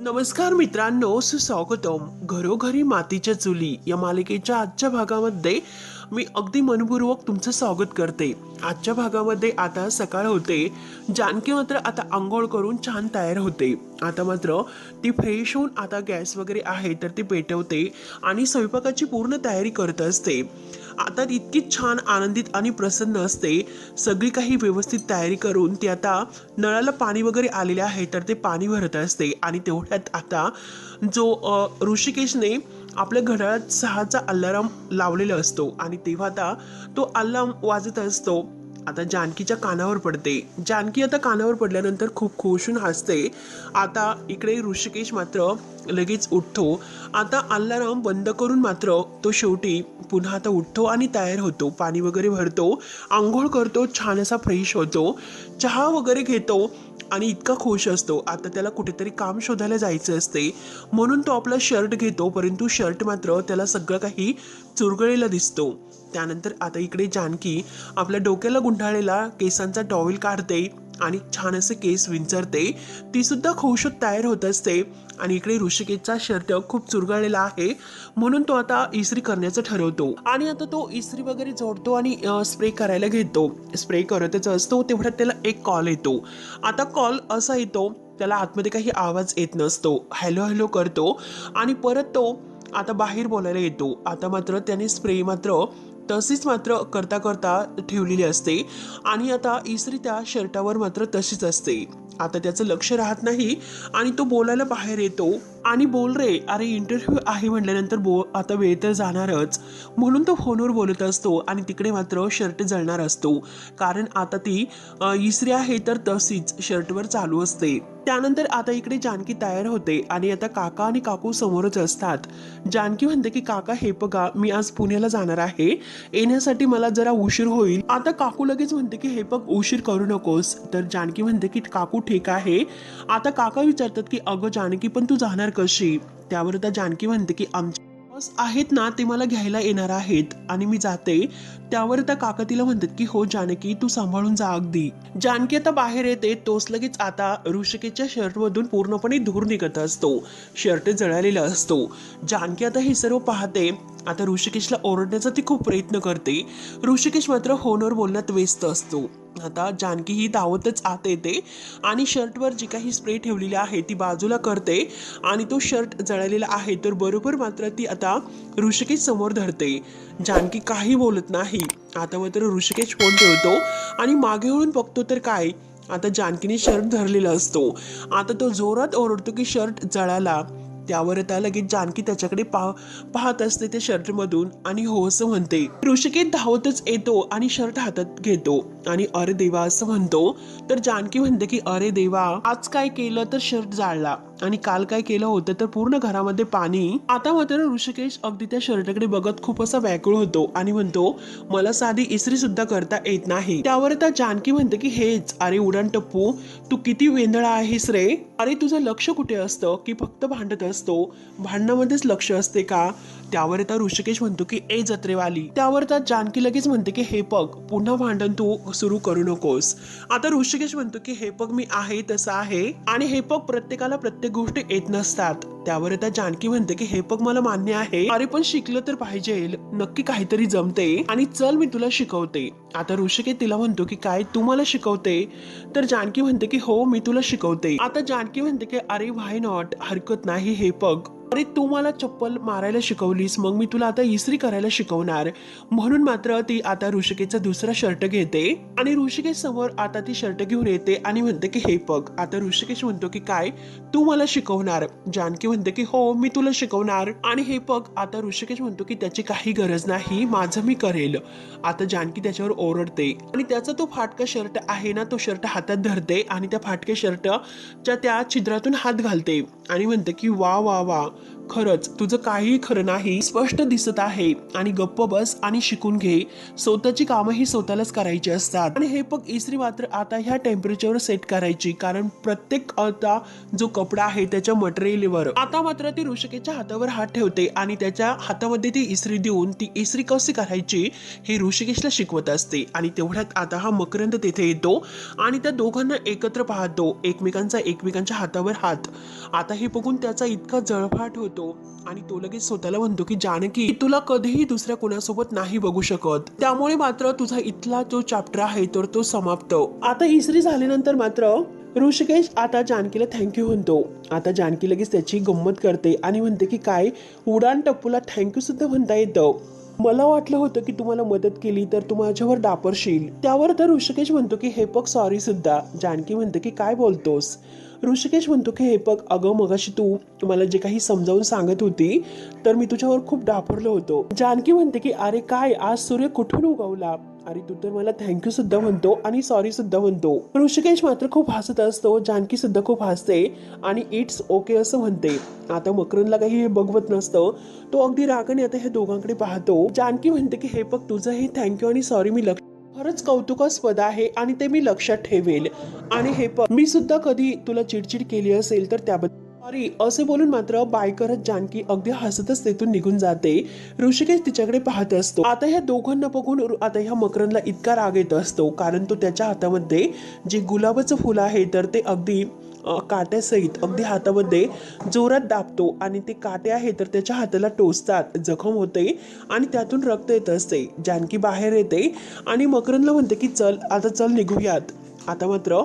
नमस्कार मित्रांनो सुस्वागतम. घरोघरी मातीच्या चुली या मालिकेच्या आजच्या भागामध्ये मी अगदी मनपूर्वक तुमचं स्वागत करते. आजच्या भागामध्ये आता सकाळ होते. जानकी मात्र आता आंघोळ करून छान तयार होते. आता मात्र ती फ्रेश होऊन आता गॅस वगैरे आहे तर ती पेटवते आणि स्वयंपाकाची पूर्ण तयारी करत असते. आता इतकी छान आनंदित आणि प्रसन्न असते. सगळी काही व्यवस्थित तयारी करून ती आता नळाला पाणी वगैरे आलेले आहे तर ते पाणी भरत असते आणि तेवढ्यात आता जो ऋषिकेशने आपल्या घड्याळात सहाचा अलाराम लावलेला असतो आणि तेव्हा आता तो अलार्म वाजत असतो. आता जानकीच्या कानावर पडते. जानकी आता कानावर पडल्यानंतर खूप खुशून हसते. आता इकडे ऋषिकेश मात्र लगेच उठतो. आता अल्लाराम बंद करून मात्र तो शेवटी पुन्हा आता उठतो आणि तयार होतो. पाणी वगैरे भरतो. आंघोळ करतो. छान असा फ्रेश होतो. चहा वगैरे घेतो आणि इतका खुश असतो. आता त्याला कुठेतरी काम शोधायला जायचं असते. म्हणून तो आपला शर्ट घेतो परंतु शर्ट मात्र त्याला सगळं काही चुरगळेला दिसतो. त्यानंतर आता इकडे जानकी आपल्या डोक्याला गुंडाळलेला केसांचा टॉवेल काढते आणि छान असे केस विंचरते. ती सुद्धा खुश तयार होत असते. आणि इकडे ऋषिकेशचा शर्ट खूप चुरगळलेला आहे. म्हणून तो आता इस्त्री करण्याचं ठरवतो. आणि आता तो इस्त्री वगैरे जोडतो आणि स्प्रे करायला घेतो. स्प्रे करतच असतो तेवढ्यात त्याला एक कॉल येतो. आता कॉल असा येतो त्याला आतमध्ये काही आवाज येत नसतो. हॅलो हॅलो करतो. आणि परत तो आता बाहेर बोलायला येतो. आता मात्र त्याने स्प्रे मात्र तशीच मात्र करता करता ठेवलेली असते. आणि आता इस्त्री त्या शर्टावर मात्र तशीच असते. आता त्याचं लक्ष राहत नाही आणि तो बोलायला बाहेर येतो. आणि बोल रे अरे इंटरव्ह्यू आहे म्हटल्यानंतर बो आता वेळ तर जाणारच. म्हणून तो फोनवर बोलत असतो आणि तिकडे मात्र शर्ट जळणार असतो. कारण आता ती इसरी आहे तर तशीच शर्टवर चालू असते. त्यानंतर आता इकडे जानकी तयार होते आणि आता काका आणि काकू समोरच असतात. जानकी म्हणते की काका हे बघा मी आज पुण्याला जाणार आहे. येण्यासाठी मला जरा उशीर होईल. आता काकू लगेच म्हणते की हे बघ उशीर करू नकोस. तर जानकी म्हणते की काकू ठीक आहे. आता काका विचारतात की अगं जानकी पण तू जाणार कशी? त्यावर आता जानकी म्हणते की आमच्या बस आहेत ना ते मला घ्यायला येणार आहेत आणि मी जाते. त्यावर आता काका तिला म्हणतात की हो जानकी तू सांभाळून जा अगदी. जानकी आता बाहेर येते तोच लगेच आता ऋषिकेशच्या शर्टमधून पूर्णपणे धूर निघत असतो. शर्ट जळालेला असतो. जानकी आता हे सर्व पाहते. आता ऋषिकेशला ओरडण्याचा ती खूप प्रयत्न करते. ऋषिकेश मात्र फोनवर बोलण्यात व्यस्त असतो. आता जानकी ही धावतच आत येते आणि शर्टवर जी काही स्प्रे ठेवलेली आहे ती बाजूला करते आणि तो शर्ट जळालेला आहे तर बरोबर मात्र ती आता ऋषिकेश समोर धरते. जानकी काही बोलत नाही. आता मात्र ऋषिकेश फोन ठेवतो आणि मागे वळून बघतो तर काय? आता जानकीने शर्ट धरलेला असतो. आता तो जोरात ओरडतो की शर्ट जळाला. त्यावर आता लगेच जानकी त्याच्याकडे पा पाहत असते त्या शर्टमधून आणि हो असं म्हणते ऋषिकेत धावतच येतो आणि शर्ट हातात घेतो आणि अरे देवा असं म्हणतो. तर जानकी म्हणते की अरे देवा आज काय केलं तर शर्ट जाळला. आणि काल काय केलं होतं तर पूर्ण घरामध्ये पाणी. आता मात्र ऋषिकेश अगदी त्या शर्टकडे बघत खूप असा व्याकुळ होतो आणि म्हणतो मला साधी इस्त्री सुद्धा करता येत नाही. त्यावर आता जानकी म्हणते की हेच अरे उडान टप्पू तू किती वेंधळा आहेस रे. अरे तुझं लक्ष कुठे असतं? की फक्त भांडत असतो? भांडणामध्येच लक्ष असते का? त्यावर आता ऋषिकेश म्हणतो की ए जत्रेवाली. त्यावर आता जानकी लगेच म्हणते की हे पग पुन्हा भांडण तू सुरू करू नकोस. आता ऋषिकेश म्हणतो की हे पग मी आहे तसं आहे. आणि हे पग प्रत्येकाला प्रत्येक गोष्टी येत नसतात. त्यावर आता जानकी म्हणते की हे पग मला मान्य आहे. अरे पण शिकलं तर पाहिजे. नक्की काहीतरी जमते. आणि चल मी तुला शिकवते. आता ऋषिके तिला म्हणतो की काय? तू मला शिकवते? तर जानकी म्हणते की हो मी तुला शिकवते. आता जानकी म्हणते की अरे व्हाय नॉट हरकत नाही. हे पग अरे तू मला चप्पल मारायला शिकवलीस मग मी तुला आता इस्त्री करायला शिकवणार. म्हणून मात्र ती आता ऋषिकेशचा दुसरा शर्ट घेते आणि ऋषिकेश समोर आता ती शर्ट घेऊन येते आणि म्हणते की हे पग आता ऋषिकेश म्हणतो की काय? तू मला शिकवणार. जानकी म्हणते की हो मी तुला शिकवणार. आणि हे पग आता ऋषिकेश म्हणतो की त्याची काही गरज नाही माझं मी करेल. आता जानकी त्याच्यावर ओरडते. आणि त्याचा तो फाटका शर्ट आहे ना तो शर्ट हातात धरते आणि त्या फाटक्या शर्टच्या त्या छिद्रातून हात घालते. आणि म्हणते की वा वा वा. खरंच तुझं काहीही खरं नाही स्पष्ट दिसत आहे. आणि गप्प बस आणि शिकून घे. स्वतःची कामं ही स्वतःलाच करायची असतात. आणि हे बघ इस्त्री मात्र आता ह्या टेम्परेचरवर सेट करायची. कारण प्रत्येक आता जो कपडा आहे त्याच्या मटेरियलवर आता मात्र ती ऋषिकेच्या हातावर हात ठेवते. आणि त्याच्या हातामध्ये ती इस्त्री देऊन ती इस्त्री कशी करायची हे ऋषिकेशला शिकवत असते. आणि तेवढ्यात आता हा मकरंद तेथे येतो आणि त्या दोघांना एकत्र पाहतो. एकमेकांचा एकमेकांच्या हातावर हात. आता हे बघून त्याचा इतका जळफाट होतो. आणि तो लगेच स्वतःला म्हणतो की जानकी तुला कधीही दुसऱ्या कोणासोबत नाही बघू शकत. त्यामुळे मात्र तुझा इथला जो चॅप्टर आहे तर तो समाप्त. आता इसरी झाल्यानंतर मात्र ऋषिकेश आता जानकीला थँक्यू म्हणतो. आता जानकी लगेच त्याची गंमत करते आणि म्हणते की काय? उडान टप्पूला थँक्यू सुद्धा म्हणता येतं. मला वाटलं होतं की तुम्हाला मदत केली तर तू माझ्यावर डापरशील. त्यावर तर ऋषिकेश म्हणतो की हे पग सॉरी सुद्धा. जानकी म्हणते की काय बोलतोस? ऋषिकेश म्हणतो की हे पग अगं मगाशी तू मला जे काही समजावून सांगत होती तर मी तुझ्यावर खूप डापरलो होतो. जानकी म्हणते की अरे काय आज सूर्य कुठून उगवला? अरे तू तर मला थँक्यू सुद्धा म्हणतो आणि सॉरी सुद्धा म्हणतो. ऋषिकेश मात्र खूप हसत असतो जानकी सुद्धा खूप हसते आणि इट्स ओके असं म्हणते. आता मकरनला काही हे बघवत नसतं तो अगदी रागाने आता हे दोघांकडे पाहतो. जानकी म्हणते की हे बघ तुझं हे थँक्यू आणि सॉरी मी लक्ष खरंच कौतुकास्पद आहे आणि ते मी लक्षात ठेवेल. आणि हे पण. मी सुद्धा कधी तुला चिडचिड केली असेल तर त्याबद्दल सॉरी असे बोलून मात्र बाय करत जानकी अगदी हसतच तेथून निघून जाते. ऋषिकेश तिच्याकडे पाहत असतो. आता ह्या दोघांना बघून आता ह्या मकरनला इतका राग येत असतो. कारण तो त्याच्या हातामध्ये जे गुलाबाचं फुल आहे तर ते अगदी काट्यासहित अगदी हातामध्ये जोरात दाबतो आणि ते काटे आहे तर त्याच्या हाताला टोचतात. जखम होते आणि त्यातून रक्त येत असते. जानकी बाहेर येते आणि मकरंदला म्हणते की चल आता चल निघूयात. आता मात्र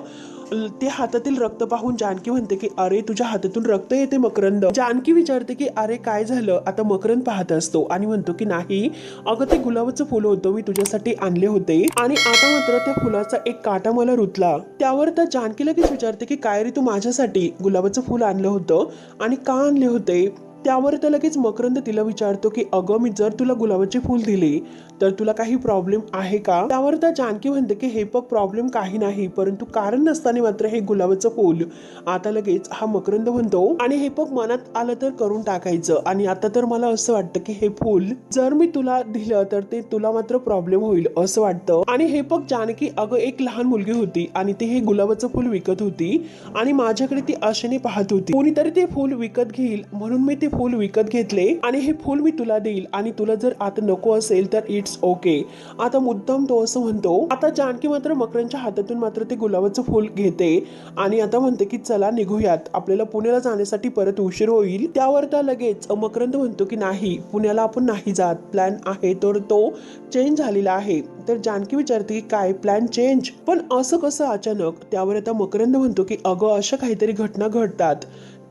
ते हातातील रक्त पाहून जानकी म्हणते की अरे तुझ्या हातातून रक्त येते मकरंद. जानकी विचारते की अरे काय झालं? आता मकरंद पाहत असतो. आणि म्हणतो की नाही अगं ते गुलाबाचं फुल होतं मी तुझ्यासाठी आणले होते. आणि आता मात्र त्या फुलाचा एक काटा मला रुतला. त्यावर तर जानकी लगेच विचारते की काय रे तू माझ्यासाठी गुलाबाचं फुल आणलं होतं? आणि का आणले होते? त्यावर तर लगेच मकरंद तिला विचारतो की अगं मी जर तुला गुलाबाचे फुल दिले तर तुला काही प्रॉब्लेम आहे का? त्यावर तर जानकी म्हणते की हे पग प्रॉब्लेम काही नाही परंतु कारण नसताना मात्र हे गुलाबाचं फूल. आता लगेच हा मकरंद म्हणतो आणि हे पग मनात आलं तर करून टाकायचं. आणि आता तर मला असं वाटतं की हे फूल जर मी तुला दिलं तर ते तुला मात्र प्रॉब्लेम होईल असं वाटतं. आणि हे पग जानकी अगं एक लहान मुलगी होती आणि ती हे गुलाबाचं फूल विकत होती आणि माझ्याकडे ती आशेने पाहत होती. कोणीतरी ते फूल विकत घेईल म्हणून मी ते फूल विकत घेतले आणि हे फूल मी तुला देईल. आणि तुला जर आता नको असेल तर इट्स ओके. आता मुद्दाम तो असं म्हणतो आता जानकी मात्र मकरांच्या हातातून मात्र ते गुलाबाचं फुल घेते आणि आता म्हणते की चला निघूयात. आपल्याला पुण्याला जाण्यासाठी परत उशीर होईल. त्यावर त्या लगेच मकरंद म्हणतो की नाही पुण्याला आपण नाही जात. प्लॅन आहे तर तो चेंज झालेला आहे. तर जानकी विचारते की काय प्लॅन चेंज? पण असं कसं अचानक? त्यावर आता मकरंद म्हणतो की अगं अशा काहीतरी घटना घडतात.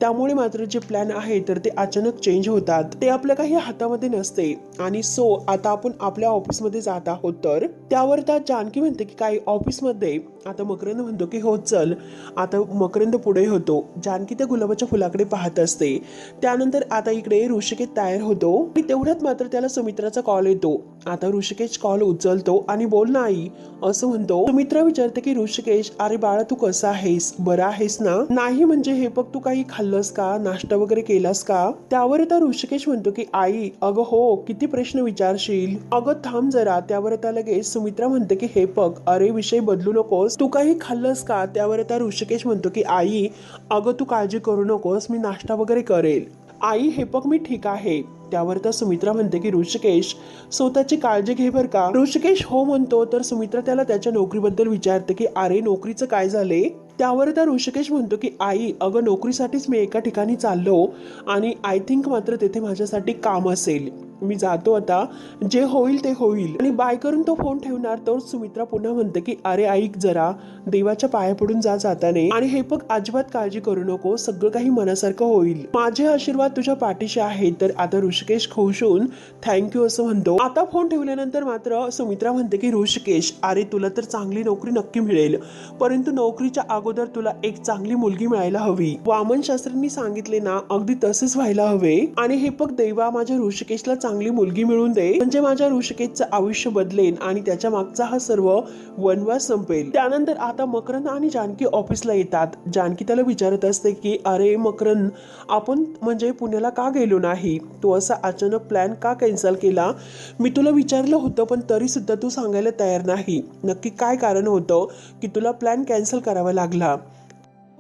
त्यामुळे मात्र जे प्लॅन आहे तर ते अचानक चेंज होतात. ते आपल्या काही हातामध्ये नसते. आणि सो आता आपण आपल्या ऑफिसमध्ये जात आहोत तर त्यावर त्या जानकी म्हणते की काही ऑफिसमध्ये आता मकरंद म्हणतो की हो चल. आता मकरंद पुढे होतो. जानकी त्या गुलाबाच्या फुलाकडे पाहत असते. त्यानंतर आता इकडे ऋषिकेत तयार होतो. आणि तेवढ्यात मात्र त्याला सुमित्राचा कॉल येतो. आता ऋषिकेश कॉल उचलतो आणि बोल ना आई असं म्हणतो. सुमित्रा विचारते की ऋषिकेश अरे बाळा तू कसा आहेस? बरा आहेस ना? नाही म्हणजे हे बघ तू काही खाल्लंस का? नाश्ता वगैरे केलास का? त्यावर आता ऋषिकेश म्हणतो की आई अगं हो किती प्रश्न विचारशील. अगं थांब जरा. त्यावर आता लगेच सुमित्रा म्हणते की हे बघ अरे विषय बदलू नकोस. तू काही खाल्लंस का? त्यावर आता ऋषिकेश म्हणतो की आई अगं तू काळजी करू नकोस मी नाश्ता वगैरे करेल. आई हे बघ मी ठीक आहे. त्यावर तर सुमित्रा म्हणते की ऋषिकेश स्वतःची काळजी घे बर का. ऋषिकेश हो म्हणतो. तर सुमित्रा त्याला त्याच्या नोकरीबद्दल विचारते की अरे नोकरीचं काय झाले? त्यावर तर ऋषिकेश म्हणतो की आई अगं नोकरीसाठीच मी एका ठिकाणी चाललो आणि आय थिंक मात्र तेथे माझ्यासाठी काम असेल. मी जातो आता. जे होईल ते होईल. आणि बाय करून तो फोन ठेवणार. तर सुमित्रा पुन्हा म्हणते की अरे ऐक जरा. देवाच्या पाया पडून जा जाताने. आणि हे बघ अजिबात काळजी करू नको. सगळं काही मनासारखं होईल. माझे आशीर्वाद तुझ्या पाठीशी आहेत. तर आता ऋषिकेश खुश होऊन थँक्यू असं म्हणतो. आता फोन ठेवल्यानंतर मात्र सुमित्रा म्हणते की ऋषिकेश अरे तुला तर चांगली नोकरी नक्की मिळेल. परंतु नोकरीच्या अगोदर तुला एक चांगली मुलगी मिळायला हवी. वामन शास्त्रींनी सांगितले ना अगदी तसेच व्हायला हवे. आणि हे बघ देवा माझ्या ऋषिकेशला चांगली मुलगी मिळून दे म्हणजे माझ्या ऋषिकेशचं आयुष्य बदलेन आणि त्याच्या मागचा हा सर्व वनवास संपेल. त्यानंतर आता मकरंद आणि जानकी ऑफिसला येतात. जानकी त्याला विचारत असते की अरे मकरंद आपण म्हणजे पुण्याला का गेलो नाही? तू असा अचानक प्लॅन का कॅन्सल केला? मी तुला विचारलं होतं पण तरी सुद्धा तू सांगायला तयार नाही. नक्की काय कारण होतं की तुला प्लॅन कॅन्सल करावा लागला?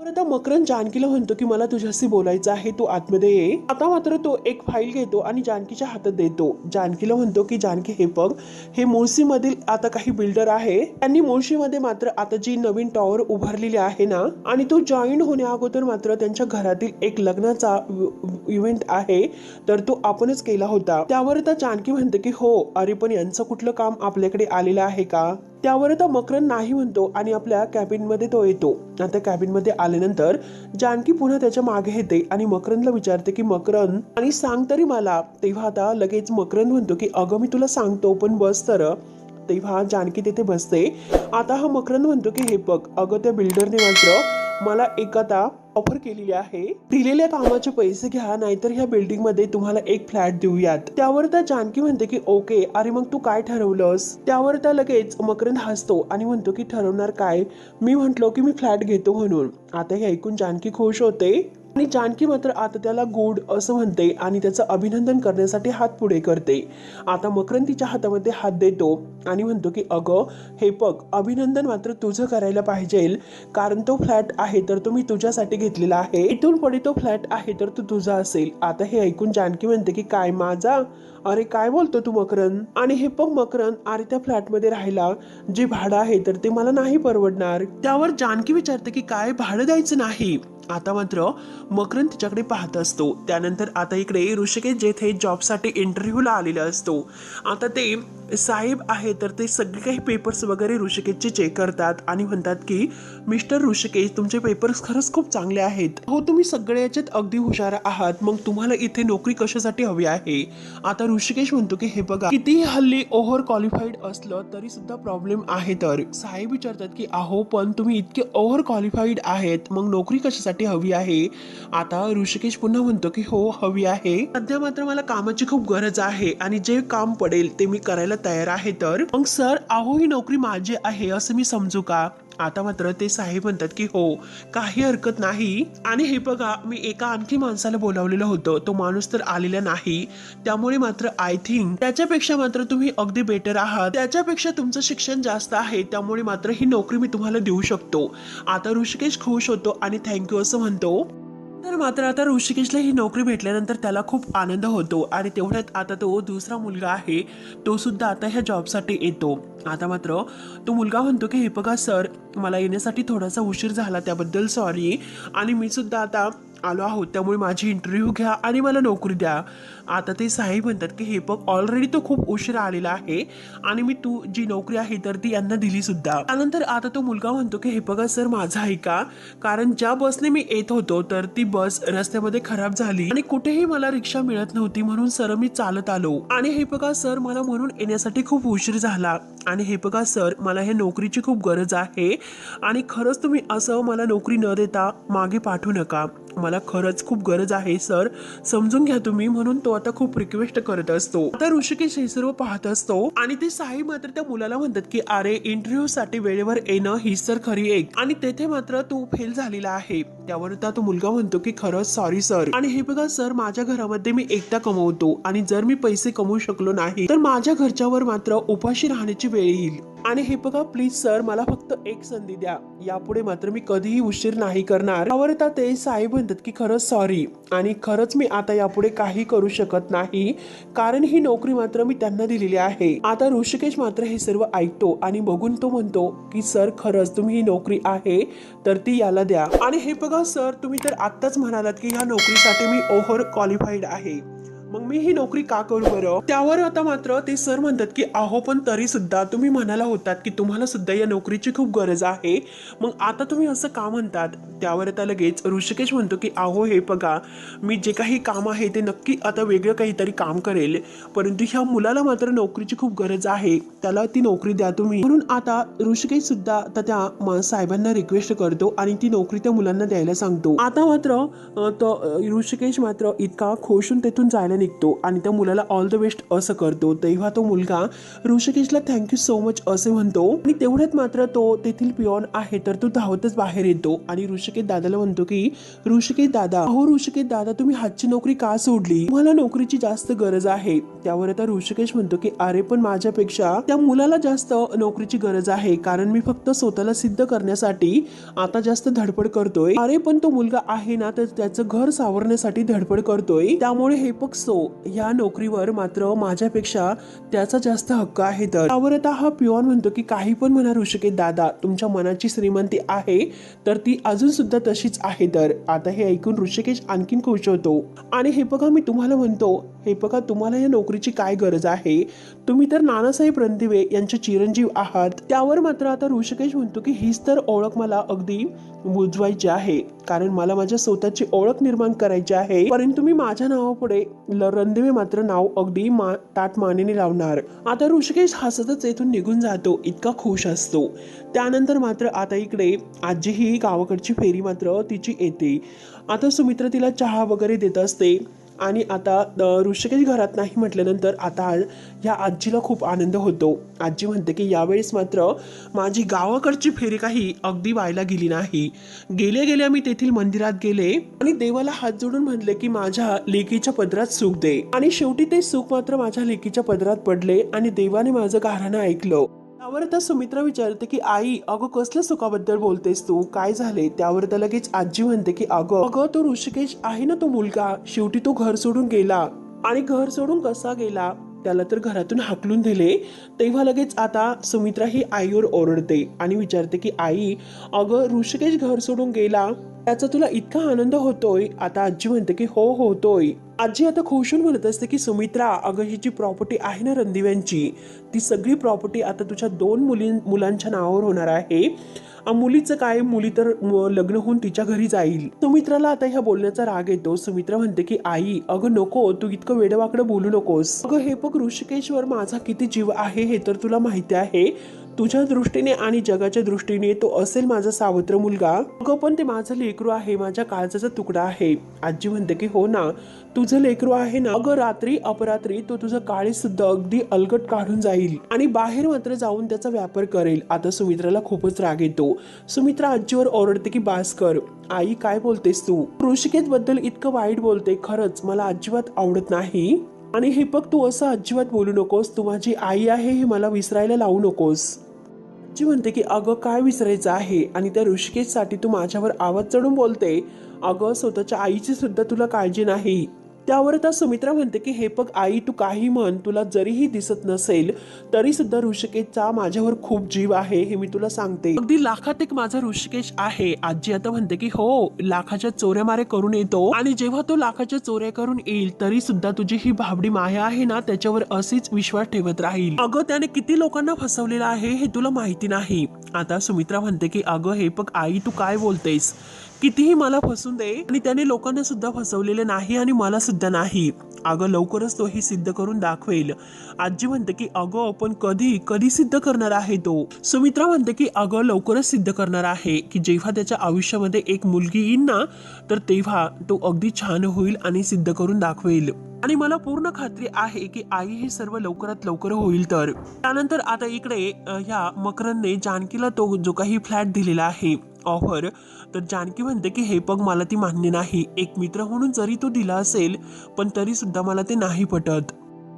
बरं आता मकरंद जानकीला म्हणतो की मला तुझ्याशी बोलायचं आहे तू आतमध्ये ये. आता मात्र तो एक फाईल घेतो आणि जानकीच्या हातात देतो. जानकीला म्हणतो की जानकी हे बघ हे मुळशीमधील आता काही बिल्डर आहे. त्यांनी मुळशीमध्ये मात्र आता जी नवीन टॉवर उभारलेली आहे ना आणि तो जॉईन होण्या अगोदर मात्र त्यांच्या घरातील एक लग्नाचा इव्हेंट आहे तर तो आपणच केला होता. त्यावर आता जानकी म्हणते की हो अरे पण यांचं कुठलं काम आपल्याकडे आलेलं आहे का? त्यावर आता मकरन नाही म्हणतो आणि आपल्या कॅबिनमध्ये तो येतो. आता कॅबिनमध्ये आल्यानंतर जानकी पुन्हा त्याच्यामागे येते आणि मकरनला विचारते की मकरन आणि सांग तरी मला. तेव्हा आता लगेच मकरन म्हणतो की अगं मी तुला सांगतो पण बस तर. तेव्हा जानकी तिथे बसते. आता हा मकरन म्हणतो की हे बघ अगं त्या बिल्डरने मात्र मला एक आता ऑफर केलेली आहे. दिलेल्या कामाचे पैसे घ्या नाहीतर ह्या बिल्डिंगमध्ये तुम्हाला एक फ्लॅट देऊयात. त्यावर त्या जानकी म्हणते की ओके अरे मग तू काय ठरवलंस? त्यावर त्या लगेच मकरंद हसतो आणि म्हणतो की ठरवणार काय? मी म्हंटलो की मी फ्लॅट घेतो म्हणून. आता हे ऐकून जानकी खुश होते. आणि जानकी मात्र आता त्याला गोड असं म्हणते आणि त्याचं अभिनंदन करण्यासाठी हात पुढे करते. आता मकरंतीच्या हातामध्ये हात देतो आणि म्हणतो की अगं हे बघ अभिनंदन मात्र तुझं करायला पाहिजे. कारण तो फ्लॅट आहे तर तो मी तुझ्यासाठी घेतलेला आहे. इथून पुढे तो फ्लॅट आहे तर तो तुझा असेल. आता हे ऐकून जानकी म्हणते की काय माझा अरे काय बोलतो तू मकरन आणि हे बघ मकरन अरे त्या फ्लॅटमध्ये राहायला जे भाडं आहे तर ते मला नाही परवडणार. त्यावर जानकी विचारते की काय भाडं द्यायचं नाही? आता मात्र मकरन तिच्याकडे पाहत असतो. त्यानंतर आता इकडे ऋषिकेश जेथे जॉबसाठी इंटरव्ह्यूला आलेला असतो. आता ते साहेब आहे तर ते सगळे काही पेपर्स वगैरे ऋषिकेशचे चेक करतात आणि म्हणतात की मिस्टर ऋषिकेश तुमचे पेपर्स खरंच खूप चांगले आहेत. हो तुम्ही सगळे याच्यात अगदी हुशार आहात. मग तुम्हाला इथे नोकरी कशासाठी हवी आहे? आता ऋषिकेश म्हणतो की हे बघा कितीही हल्ली ओव्हर क्वालिफाईड असलं तरी सुद्धा प्रॉब्लेम आहे तर. साहेब विचारतात की अहो पण तुम्ही इतके ओव्हर क्वालिफाईड आहेत मग नोकरी कशासाठी हवी आहे? आता ऋषिकेश पुन्हा म्हणतो की हो हवी आहे. सध्या मात्र मला कामाची खूप गरज आहे आणि जे काम पडेल ते मी करायला तयार आहे तर? मग सर अहो ही नोकरी माझी आहे असं मी समजू का? आता मात्र ते साहेब म्हणतात की हो काही हरकत नाही. आणि हे बघा मी एका आणखी माणसाला बोलावलेलं होतं. तो माणूस तर आलेला नाही. त्यामुळे मात्र आय थिंक त्याच्यापेक्षा मात्र तुम्ही अगदी बेटर आहात. त्याच्यापेक्षा तुमचं शिक्षण जास्त आहे. त्यामुळे मात्र ही नोकरी मी तुम्हाला देऊ शकतो. आता ऋषिकेश खुश होतो आणि थँक्यू असं म्हणतो. तर मात्र आता ऋषिकेशला ही नोकरी भेटल्यानंतर त्याला खूप आनंद होतो आणि तेवढ्यात आता तो दुसरा मुलगा आहे तो सुद्धा आता ह्या जॉबसाठी येतो. आता मात्र तो मुलगा म्हणतो की हे बघा सर मला येण्यासाठी थोडासा उशीर झाला त्याबद्दल सॉरी आणि मी सुद्धा आता आलो आहोत त्यामुळे माझी इंटरव्ह्यू घ्या आणि मला नोकरी द्या. आता ते साहेब म्हणतात की हे बघ ऑलरेडी तो खूप उशीर आलेला आहे आणि मी तू जी नोकरी आहे तर ती यांना दिली सुद्धा. त्यानंतर आता तो मुलगा म्हणतो की हे बघा सर माझा ऐका कारण ज्या बसने मी येत होतो तर ती बस रस्त्यामध्ये खराब झाली आणि कुठेही मला रिक्षा मिळत नव्हती म्हणून सर मी चालत आलो. आणि हे बघा सर मला म्हणून येण्यासाठी खूप उशीर झाला. आणि हे बघा सर मला हे नोकरीची खूप गरज आहे आणि खरंच तुम्ही असं मला नोकरी न देता मागे पाठवू नका. मला खरंच खूप गरज आहे सर. समजून घ्या तुम्ही म्हणून तो आता खूप रिक्वेस्ट करत असतो. आता ऋषिकेश हे सर्व पाहत असतो आणि ते साई मात्र त्या मुलाला म्हणतात की अरे इंटरव्ह्यू साठी वेळेवर येणं हीच तर खरी एक. आणि तेथे मात्र तू फेल झालेला आहे. त्यावर आता तो मुलगा म्हणतो की खरंच सॉरी सर आणि हे बघा सर माझ्या घरामध्ये मी एकटा कमवतो आणि जर मी पैसे कमवू शकलो नाही तर माझ्या घरच्यावर मात्र उपाशी राहण्याची वेळ येईल. आणि हे बघा प्लीज सर मला फक्त एक संधी द्या. यापुढे मात्र मी कधीही उशीर नाही करणार. त्यावर आता ते साहेब म्हणतात की खरंच सॉरी आणि खरंच मी आता यापुढे काही करू शकत नाही कारण ही नोकरी मात्र मी त्यांना दिलेली आहे. आता ऋषिकेश मात्र हे सर्व ऐकतो आणि बघून तो म्हणतो की सर खरंच तुम्ही ही नोकरी आहे तर ती याला द्या. आणि हे बघा सर तुम्ही तर आत्ताच म्हणालात की ह्या नोकरीसाठी मी ओव्हर क्वालिफाईड आहे. मग मी ही नोकरी का करू बरं? त्यावर आता मात्र ते सर म्हणतात की अहो पण तरी सुद्धा तुम्ही म्हणाला होतात की तुम्हाला सुद्धा या नोकरीची खूप गरज आहे. मग आता तुम्ही असं का म्हणतात? त्यावर आता लगेच ऋषिकेश म्हणतो की अहो हे बघा मी जे काही काम आहे ते नक्की आता वेगळं काहीतरी काम करेल. परंतु ह्या मुलाला मात्र नोकरीची खूप गरज आहे. त्याला ती नोकरी द्या तुम्ही. म्हणून आता ऋषिकेश सुद्धा आता त्या साहेबांना रिक्वेस्ट करतो आणि ती नोकरी त्या मुलांना द्यायला सांगतो. आता मात्र तो ऋषिकेश मात्र इतका खोशून तेथून जायला निघतो आणि त्या मुलाला ऑल द बेस्ट असं करतो. तेव्हा तो मुलगा ऋषिकेशला थँक्यू सो मच असे म्हणतो. आणि तेवढ्यात मात्र तो तेथील पिओन आहे तर तो धावतच बाहेर येतो. आणि ऋषिकेश दादाला म्हणतो की ऋषिकेश दादा हो ऋषिकेश दादा तुम्ही हातची नोकरी का सोडली? मला नोकरीची जास्त गरज आहे. त्यावर आता ऋषिकेश म्हणतो की अरे पण माझ्यापेक्षा त्या मुलाला जास्त नोकरीची गरज आहे. कारण मी फक्त स्वतःला सिद्ध करण्यासाठी आता जास्त धडपड करतोय. अरे पण तो मुलगा आहे ना तर त्याचं घर सावरण्यासाठी धडपड करतोय. त्यामुळे हे असतो या नोकरीवर मात्र माझ्यापेक्षा त्याचा जास्त हक्क आहे तर. त्यावर आता हा पिओन म्हणतो की काही पण म्हणा ऋषिकेश दादा तुमच्या मनाची श्रीमंती आहे तर ती अजून सुद्धा तशीच आहे तर. आता हे ऐकून ऋषिकेश आणखीन खुश होतो. आणि हे बघा मी तुम्हाला म्हणतो हे बघा तुम्हाला या नोकरीची काय गरज आहे? तुम्ही तर नानासाहेब रणदिवे यांचे चिरंजीव आहात. त्यावर मात्र आता ऋषिकेश म्हणतो की हीच तर ओळख मला अगदी बुजवायची आहे. कारण मला माझ्या स्वतःची ओळख निर्माण करायची आहे. परंतु मी माझ्या नावापुढे रणदिवे मात्र नाव अगदी मा ताट मानेने लावणार. आता ऋषिकेश हसतच येथून निघून जातो. इतका खुश असतो. त्यानंतर मात्र आता इकडे आजी ही गावाकडची फेरी मात्र तिची येते. आता सुमित्रा तिला चहा वगैरे देत असते. आणि आता ऋषिकेश घरात नाही म्हटल्यानंतर आता ह्या आजीला खूप आनंद होतो. आजी म्हणते की यावेळेस मात्र माझी गावाकडची फेरी काही अगदी व्हायला गेली नाही. गेले गेले मी तेथील मंदिरात गेले आणि देवाला हात जोडून म्हणले की माझ्या लेकीच्या पदरात सुख दे. आणि शेवटी ते सुख मात्र माझ्या लेकीच्या पदरात पडले आणि देवाने माझं गाऱ्हाणं ऐकलं. त्यावर तर सुमित्रा विचारते की आई अगं कसल्या सुखाबद्दल बोलतेस तू? काय झाले त्यावर तर लगेच आजी म्हणते की अगं अगं तो ऋषिकेश आहे ना तो मुलगा? शेवटी तो घर सोडून गेला. आणि घर सोडून कसा गेला? त्याला तर घरातून हाकलून दिले. तेव्हा लगेच आता सुमित्रा ही आईवर ओरडते आणि विचारते की आई अगं ऋषिकेश घर सोडून गेला? त्याचा तुला इतका आनंद होतोय? आता आजी म्हणते की हो होतोय. आजी आता खुशून म्हणत असते की सुमित्रा अगं ही जी प्रॉपर्टी आहे ना रणदिव्यांची ती सगळी प्रॉपर्टी आता तुझ्या दोन मुली मुलांच्या नावावर होणार आहे. मुलीचं काय मुली तर लग्न होऊन तिच्या घरी जाईल. सुमित्राला आता ह्या बोलण्याचा राग येतो. सुमित्रा म्हणते की आई अगं नको तू इतकं वेडवाकडं बोलू नकोस. अगं हे बघ ऋषिकेश्वर माझा किती जीव आहे हे तर तुला माहिती आहे. तुझ्या दृष्टीने आणि जगाच्या दृष्टीने तो असेल माझा सावत्र मुलगा. अगं पण ते माझं लेकरू आहे माझ्या काळजाचा तुकडा आहे. आजी म्हणते की हो ना तुझं लेकरू आहे ना अगं रात्री अपरात्री तो तुझं काळी सुद्धा अगदी अलगट काढून जाईल. आणि बाहेर मात्र जाऊन त्याचा व्यापार करेल. आता सुमित्राला खूपच राग येतो. सुमित्रा आजीवर ओरडते की बास कर आई काय बोलतेस तू? ऋषिकेत बद्दल इतकं वाईट बोलते. खरंच मला अजिबात आवडत नाही. आणि हे बघ तू असं अजिबात बोलू नकोस. तू माझी आई आहे हे मला विसरायला लावू नकोस. आजी म्हणते की अगं काय विसरायचं आहे? आणि त्या ऋषिकेशसाठी तू माझ्यावर आवाज चढून बोलते. अगं स्वतःच्या आईची सुद्धा तुला काळजी नाही. त्यावर आता सुमित्रा म्हणते की हे बघ आई तू काही म्हण तुला जरीही दिसत नसेल तरी सुद्धा ऋषिकेशचा माझ्यावर खूप जीव आहे हे मी तुला सांगते. अगदी लाखात एक माझा ऋषिकेश आहे. आजी आता म्हणते की हो लाखाच्या चोऱ्या मारे करून येतो आणि जेव्हा तो लाखाच्या चोऱ्या करून येईल तरी सुद्धा तुझी ही भाबडी माया आहे ना त्याच्यावर असेच विश्वास ठेवत राहील. अगं त्याने किती लोकांना फसवलेलं आहे हे तुला माहिती नाही. आता सुमित्रा म्हणते की अगं हे बघ आई तू काय बोलतेस? कितीही मला फसून दे आणि त्याने लोकांना सुद्धा फसवलेले नाही आणि मला सुद्धा नाही. अगं लवकरच तो हे सिद्ध करून दाखवेल. आजी म्हणते की अगं आपण कधी कधी सिद्ध करणार आहे तो? सुमित्रा म्हणते की अगं लवकरच सिद्ध करणार आहे. की जेव्हा त्याच्या आयुष्यामध्ये एक मुलगी येईल ना तर तेव्हा तो अगदी छान होईल आणि सिद्ध करून दाखवेल. आणि मला पूर्ण खात्री आहे की आई हे सर्व लवकरात लवकर होईल तर. त्यानंतर आता इकडे ह्या मकरनने जानकीला तो जो काही फ्लॅट दिलेला आहे ऑफर तर जानकी म्हणते की हे पग मला ती मान्य नाही. एक मित्र म्हणून जरी तो दिला असेल पण तरी सुद्धा मला ते नाही पटत.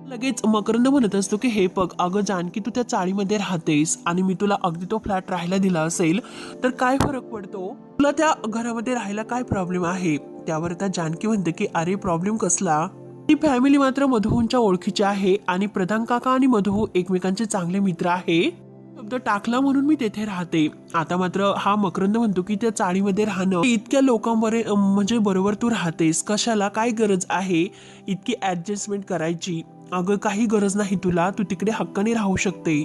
लगेच मकरंद म्हणत असतो की हे पग अगं जानकी तू त्या चाळीमध्ये राहतेस आणि मी तुला अगदी तो फ्लॅट राहायला दिला असेल तर काय फरक पडतो? तुला त्या घरामध्ये राहायला काय प्रॉब्लेम आहे? त्यावर त्या जानकी म्हणते की अरे प्रॉब्लेम कसला? ती फॅमिली मात्र मधुहूंच्या ओळखीची आहे आणि प्रधान काका आणि मधुहू एकमेकांचे चांगले मित्र आहे. शब्द टाकला म्हणून मी तेथे राहते. आता मात्र हा मकरंद म्हणतो की त्या चाळीमध्ये राहणं इतक्या लोकांवर म्हणजे बरोबर तू राहतेस. कशाला? काय गरज आहे? इतकी ऍडजस्टमेंट करायची. अगं काही गरज नाही तुला. तू तिकडे हक्काने राहू शकते.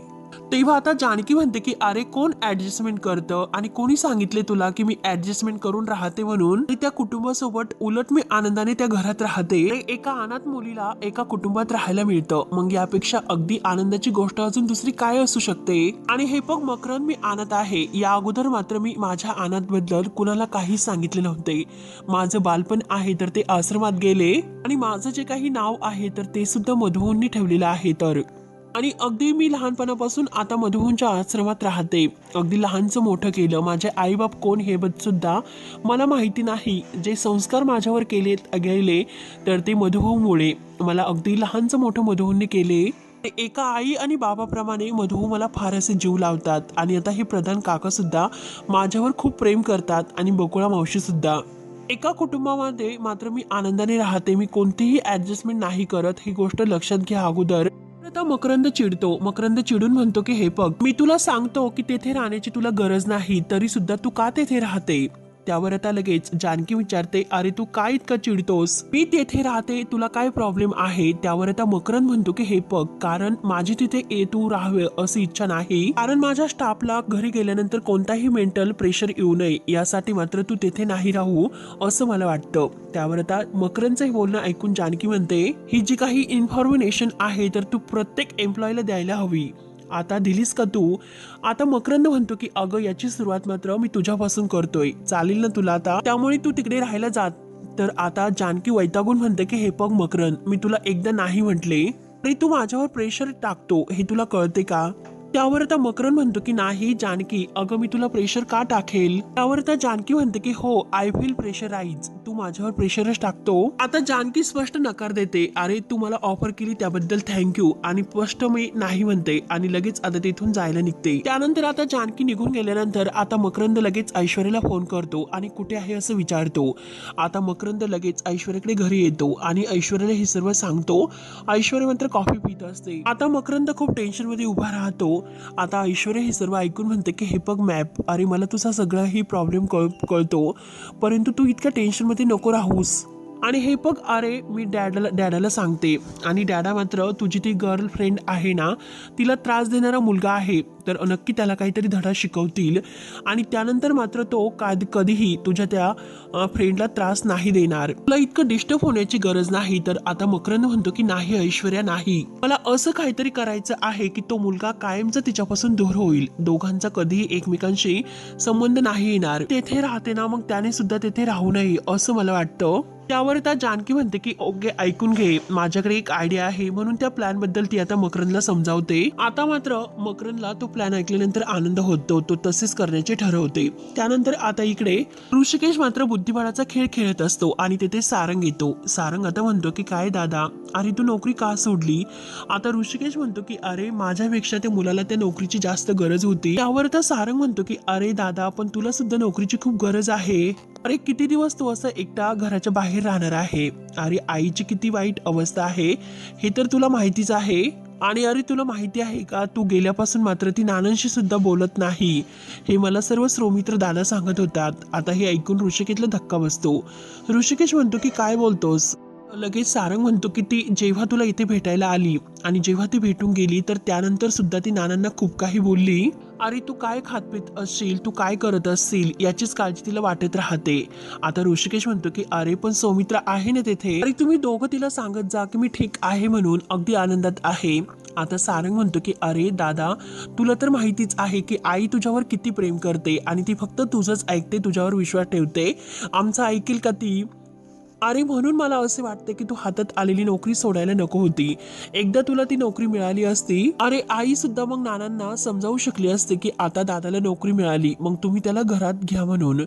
तेव्हा आता जानकी म्हणते की अरे कोण ऍडजस्टमेंट करतं? आणि कोणी सांगितले तुला की मी ऍडजस्टमेंट करून राहते म्हणून? त्या कुटुंबासोबत उलट मी आनंदाने त्या घरात राहते. एका अनाथ मुलीला एका कुटुंबात राहायला मिळतं. मग यापेक्षा अगदी आनंदाची गोष्ट अजून दुसरी काय असू शकते? आणि हे बघ मकरन मी आणत आहे. या अगोदर मात्र मी माझ्या अनाथबद्दल कुणाला काही सांगितले नव्हते. माझं बालपण आहे तर ते आश्रमात गेले. आणि माझं जे काही नाव आहे तर ते सुद्धा मधुवननी ठेवलेलं आहे तर. आणि अगदी मी लहानपणापासून आता मधुबनच्या आश्रमात राहते. अगदी लहानचं मोठं केलं. माझे आईबाप कोण हे सुद्धा मला माहिती नाही. जे संस्कार माझ्यावर केले गेले तर ते मधुभाऊमुळे मला अगदी लहानचं मोठं मधुहूंनी केले. एका आई आणि बाबाप्रमाणे मधू मला फार असे जीव लावतात. आणि आता हे प्रधान काकासुद्धा माझ्यावर खूप प्रेम करतात आणि बकुळा मावशीसुद्धा एका कुटुंबामध्ये मात्र मी आनंदाने राहते. मी कोणतीही ॲडजस्टमेंट नाही करत. ही गोष्ट लक्षात घ्या अगोदर. आता मकरंद चिडतो. मकरंद चिडून म्हणतो की हे बघ मी तुला सांगतो की तेथे राहण्याची तुला गरज नाही तरी सुद्धा तू का तेथे राहते? त्यावर आता लगेच जानकी विचारते अरे तू काय इतका चिडतोस? मी तेथे राहते तुला काय प्रॉब्लेम आहे? त्यावर आता मकरंद म्हणतो की हे बघ कारण माझी तिथे ए तू राहावे अशी इच्छा नाही. कारण माझ्या स्टाफला घरी गेल्यानंतर कोणताही मेंटल प्रेशर येऊ नये यासाठी मात्र तू तेथे नाही राहू असं मला वाटतं. त्यावर आता मकरनचं हे बोलणं ऐकून जानकी म्हणते ही जी काही इन्फॉर्मेशन आहे तर तू प्रत्येक एम्प्लॉयला द्यायला हवी. आता दिलीस का तू? आता मकरंद म्हणतो की अगं याची सुरुवात मात्र मी तुझ्यापासून करतोय. चालेल ना तुला आता? त्यामुळे तू तिकडे राहायला जात. तर आता जानकी वैतागून म्हणते की हे बघ मकरंद मी तुला एकदा नाही म्हटले. तरी तू माझ्यावर प्रेशर टाकतो. हे तुला कळते का? त्यावर आता मकरन म्हणतो की नाही जानकी अगं मी तुला प्रेशर का टाकेल? त्यावर आता जानकी म्हणते की हो आय फील प्रेशराईज तू माझ्यावर प्रेशरच टाकतो. आता जानकी स्पष्ट नकार देते. अरे तू मला ऑफर केली त्याबद्दल थँक्यू आणि स्पष्ट मी नाही म्हणते. आणि लगेच आता तिथून जायला निघते. त्यानंतर आता जानकी निघून गेल्यानंतर आता मकरंद लगेच ऐश्वर्याला फोन करतो आणि कुठे आहे असं विचारतो. आता मकरंद लगेच ऐश्वर्याकडे घरी येतो आणि ऐश्वर्याला हे सर्व सांगतो. ऐश्वर्या मात्र कॉफी पित असते. आता मकरंद खूप टेन्शनमध्ये उभा राहतो. आता ऐश्वर्या हे सर्व ऐकून म्हणते की हे बघ मॅप अरे मला तुझा सगळा ही प्रॉब्लेम कळ कळतो. परंतु तू इतक्या टेन्शनमध्ये नको राहूस. आणि हे बघ अरे मी डॅडला डॅडाला सांगते. आणि डॅडा मात्र तुझी ती गर्लफ्रेंड आहे ना तिला त्रास देणारा मुलगा आहे. तर नक्की त्याला काहीतरी धडा शिकवतील. आणि त्यानंतर मात्र तो काद कधीही तुझ्या त्या फ्रेंडला त्रास नाही देणार. तुला इतकं डिस्टर्ब होण्याची गरज नाही तर आता मकरंद म्हणतो की नाही ऐश्वर्या नाही. मला असं काहीतरी करायचं आहे की तो मुलगा कायमचा तिच्यापासून दूर होईल. दोघांचा कधीही एकमेकांशी संबंध नाही येणार. तेथे राहते ना मग त्याने सुद्धा तेथे राहू नये असं मला वाटतं. त्यावर त्या जानकी म्हणते की ओके ऐकून घे. माझ्याकडे एक आयडिया आहे. म्हणून त्या प्लॅनबद्दल ती आता मकरंदला समजावते. आता मात्र मकरंदला तो प्लॅन ऐकल्यानंतर आनंद होतो. तो तसेच करण्याचे ठरवते. त्यानंतर आता इकडे ऋषिकेश मात्र बुद्धिबळाचा खेळ खेळत असतो आणि तेथे सारंग येतो. सारंग आता म्हणतो की काय दादा? अरे तू नोकरी का सोडली? आता ऋषिकेश म्हणतो की अरे माझ्यापेक्षा त्या मुलाला त्या नोकरीची जास्त गरज होती. त्यावर तर सारंग म्हणतो की अरे दादा पण तुला सुद्धा नोकरीची खूप गरज आहे. अरे किती दिवस तू असं एकटा घराच्या बाहेर राहणार आहे? अरे आईची किती वाईट अवस्था आहे हे तर तुला माहितीच आहे. आणि अरे तुला माहिती आहे का तू गेल्यापासून मात्र ती नानांशी सुद्धा बोलत नाही. हे मला सर्व श्रोमित्र दादा सांगत होतात. आता हे ऐकून ऋषिकेशला धक्का बसतो. ऋषिकेश म्हणतो की काय बोलतोस? लगेच सारंग म्हणतो की ती जेव्हा तुला इथे भेटायला आली आणि जेव्हा ती भेटून गेली तर त्यानंतर सुद्धा ती नानांना खूप काही बोलली. अरे तू काय खात पित असशील? तू काय करत असशील? याचीच काळजी तिला वाटत राहते. आता ऋषिकेश म्हणतो की अरे पण सौमित्र आहे ना तेथे. अरे तुम्ही दोघं तिला सांगत जा की मी ठीक आहे म्हणून. अगदी आनंदात आहे. आता सारंग म्हणतो की अरे दादा तुला तर माहितीच आहे की आई तुझ्यावर किती प्रेम करते आणि ती फक्त तुझंच ऐकते तुझ्यावर विश्वास ठेवते. आमचं ऐकेल का ती? अरे म्हणून मला असे वाटते की तू हातात आलेली नोकरी सोडायला नको होती. एकदा तुला ती नोकरी मिळाली असती अरे आई सुद्धा मग नानांना समजावू शकली असते की आता दादाला नोकरी मिळाली मग तुम्ही त्याला घरात घ्या म्हणून.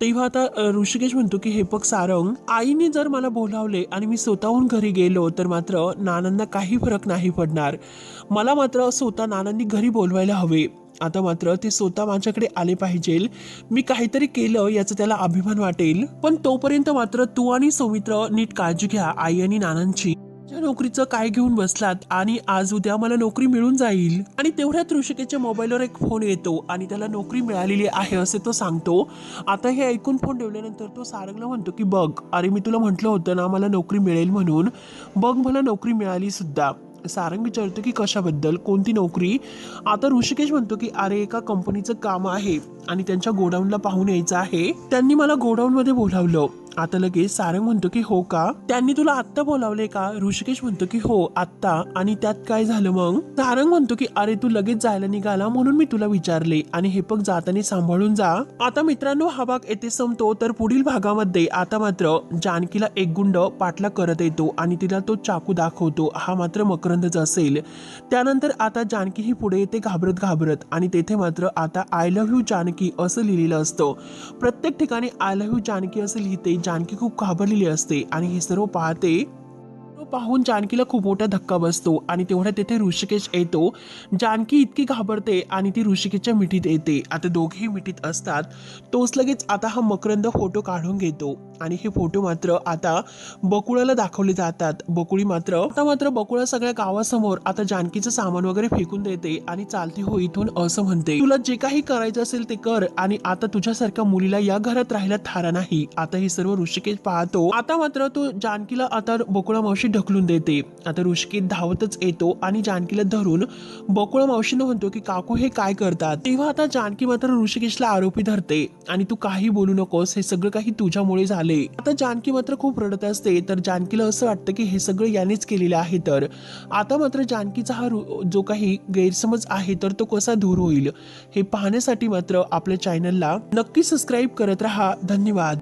तेव्हा आता ऋषिकेश म्हणतो की हे बघ सारंग आईने जर मला बोलावले आणि मी स्वतःहून घरी गेलो तर मात्र नानांना काही फरक नाही पडणार. मला मात्र स्वतः नानांनी घरी बोलवायला हवे. आता मात्र ते स्वतः माझ्याकडे आले पाहिजे. मी काहीतरी केलं याचा त्याला अभिमान वाटेल. पण तोपर्यंत मात्र तू आणि सौमित्र नीट काळजी घ्या आई आणि नानांची. ज्या नोकरीचं काय घेऊन बसलात आणि आज उद्या मला नोकरी मिळून जाईल. आणि तेवढ्यात ऋषिकेच्या मोबाईलवर एक फोन येतो आणि त्याला नोकरी मिळालेली आहे असे तो सांगतो. आता हे ऐकून फोन ठेवल्यानंतर तो सारंगला म्हणतो की बघ अरे मी तुला म्हटलं होतं ना मला नोकरी मिळेल म्हणून. बघ मला नोकरी मिळाली सुद्धा. सारंग विचारतो की कशाबद्दल? कोणती नोकरी? आता ऋषिकेश म्हणतो की अरे एका कंपनीचं काम आहे आणि त्यांच्या गोडाऊनला पाहून यायचं आहे. त्यांनी मला गोडाऊन मध्ये बोलावलं. आता लगेच सारंग म्हणतो की हो का? त्यांनी तुला आत्ता बोलावले का? ऋषिकेश म्हणतो की हो आत्ता. आणि त्यात काय झालं मग? सारंग म्हणतो की अरे तू लगेच जायला निघाला म्हणून मी तुला विचारले. आणि हे पग जाताना सांभाळून जा. आता मित्रांनो हा भाग येथे संपतो. तर पुढील भागामध्ये आता मात्र जानकीला एक गुंड पाठला करत येतो आणि तिला तो चाकू दाखवतो. हा मात्र मकरंदच असेल. त्यानंतर आता जानकी ही पुढे येते घाबरत घाबरत. आणि तेथे मात्र आता आय लव्ह यू जानकी असं लिहिलेलं असतं. प्रत्येक ठिकाणी आय लव्ह यू जानकी असं लिहिते. जानकी खूप घाबरलेली असते आणि हे सर्व पाहते तो पाहून जानकीला खूप मोठा धक्का बसतो आणि तेवढ्या तेथे ऋषिकेश येतो. जानकी इतकी घाबरते आणि ती ऋषिकेशच्या मिठीत येते. आता दोघेही मिठीत असतात. तोच लगेच आता हा मकरंद फोटो काढून घेतो. आणि हे फोटो मात्र आता बकुळाला दाखवले जातात. बकुळी मात्र आता मात्र बकुळा सगळ्या गावासमोर आता जानकीचं सामान वगैरे फेकून देते आणि चालती हो इथून असं म्हणते. तुला जे काही करायचं असेल ते कर आणि आता तुझ्यासारख्या मुलीला या घरात राहायला थारा नाही. आता हे सर्व ऋषिकेश पाहतो. आता मात्र तो जानकीला आता बकुळा मावशी ढकलून देते. आता ऋषिकेश धावतच येतो आणि जानकीला धरून बकुळा मावशीनं म्हणतो की काकू हे काय करतात? तेव्हा आता जानकी मात्र ऋषिकेशला आरोपी धरते. आणि तू काही बोलू नकोस. हे सगळं काही तुझ्यामुळे झालं आता जानकी मात्र खूप रडत असते. तर जानकीला असं वाटतं की हे सगळं यानेच केलेलं आहे तर. आता मात्र जानकीचा हा जो काही गैरसमज आहे तर तो कसा दूर होईल? हे पाहण्यासाठी मात्र आपल्या चॅनलला नक्की सबस्क्राईब करत राहा. धन्यवाद.